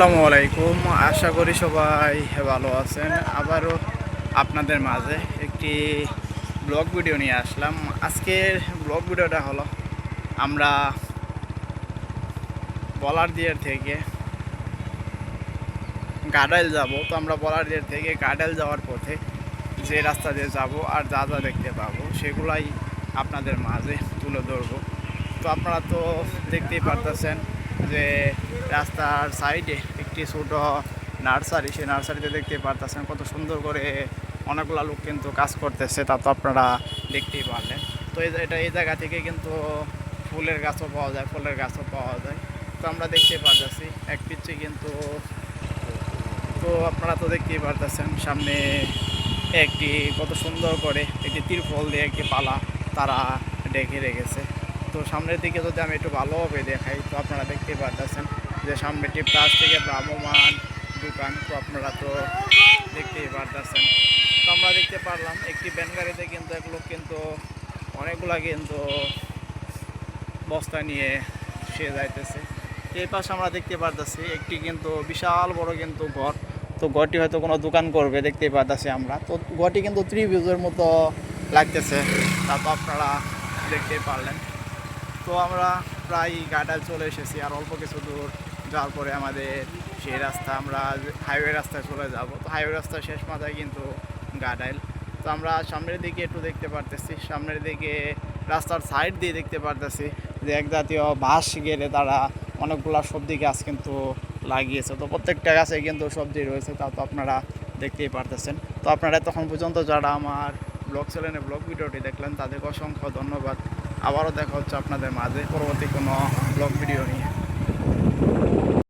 আসসালামু আলাইকুম। আশা করি সবাই ভালো আছেন। আবারও আপনাদের মাঝে একটি ব্লগ ভিডিও নিয়ে আসলাম। আজকের ব্লগ ভিডিওটা হলো, আমরা বলার দিয়ের থেকে গাডাইল যাব। তো আমরা বলার দিয়ের থেকে গাডাইল যাওয়ার পথে যে রাস্তা দিয়ে যাব আর যা যা দেখতে পাবো, সেগুলাই আপনাদের মাঝে তুলে ধরবো। তো আপনারা তো দেখতেই পারতেছেন যে রাস্তার সাইডে একটি ছোট নার্সারি, সেই নার্সারিতে দেখতে পারতেছেন কত সুন্দর করে অনেকগুলো লোক কিন্তু কাজ করতেছে, তা তো আপনারা দেখতেই পারলেন। তো এটা এই জায়গা থেকে কিন্তু ফুলের গাছও পাওয়া যায়, ফলের গাছও পাওয়া যায়। তো আমরা দেখতে পারতেছি, এক পিচ্ছে কিন্তু, তো আপনারা তো দেখতেই পারতেছেন, সামনে একটি কত সুন্দর করে একটি তিরফল দিয়ে একটি পালা তারা ডেকে রেখেছে। তো সামনের দিকে যদি আমি একটু ভালোভাবে দেখাই, তো আপনারা দেখতে পারতেছেন যে সামনে একটি প্লাস্টিকের ভ্রাম্যমান দোকান, তো আপনারা তো দেখতেই পারতেছেন। তো আমরা দেখতে পারলাম, একটি ভ্যান গাড়িতে কিন্তু এক লোক কিন্তু অনেকগুলা কিন্তু বস্তা নিয়ে সে যাইতেছে। এই পাশে আমরা দেখতে পারতেছি, একটি কিন্তু বিশাল বড় কিন্তু ঘর। তো ঘরটি হয়তো কোনো দোকান করবে দেখতেই পারতেছি আমরা। তো ঘরটি কিন্তু ত্রিভুজের মতো লাগতেছে, তা তো আপনারা দেখতেই পারলেন। তো আমরা প্রায় গাডাল চলে এসেছি আর অল্প কিছু দূর যাওয়ার পরে আমাদের সেই রাস্তা, আমরা হাইওয়ে রাস্তায় চলে যাব। তো হাইওয়ে রাস্তার শেষ মাথায় কিন্তু গাডাইল তো আমরা সামনের দিকে একটু দেখতে পারতেছি, সামনের দিকে রাস্তার সাইড দিয়ে দেখতে পারতেছি যে এক জাতীয় বাঁশ গেলে তারা অনেকগুলা সবজি গাছ কিন্তু লাগিয়েছে। তো প্রত্যেকটা গাছে কিন্তু সবজি রয়েছে, তা তো আপনারা দেখতেই পারতেছেন। তো আপনারা তখন পর্যন্ত যারা আমার ব্লগ চ্যানেলে ব্লগ ভিডিওটি দেখলেন, তাদেরকে অসংখ্য ধন্যবাদ। আবারও দেখা হচ্ছে আপনাদের মাঝে। পরবর্তী কোনো ব্লগ ভিডিও নিয়ে।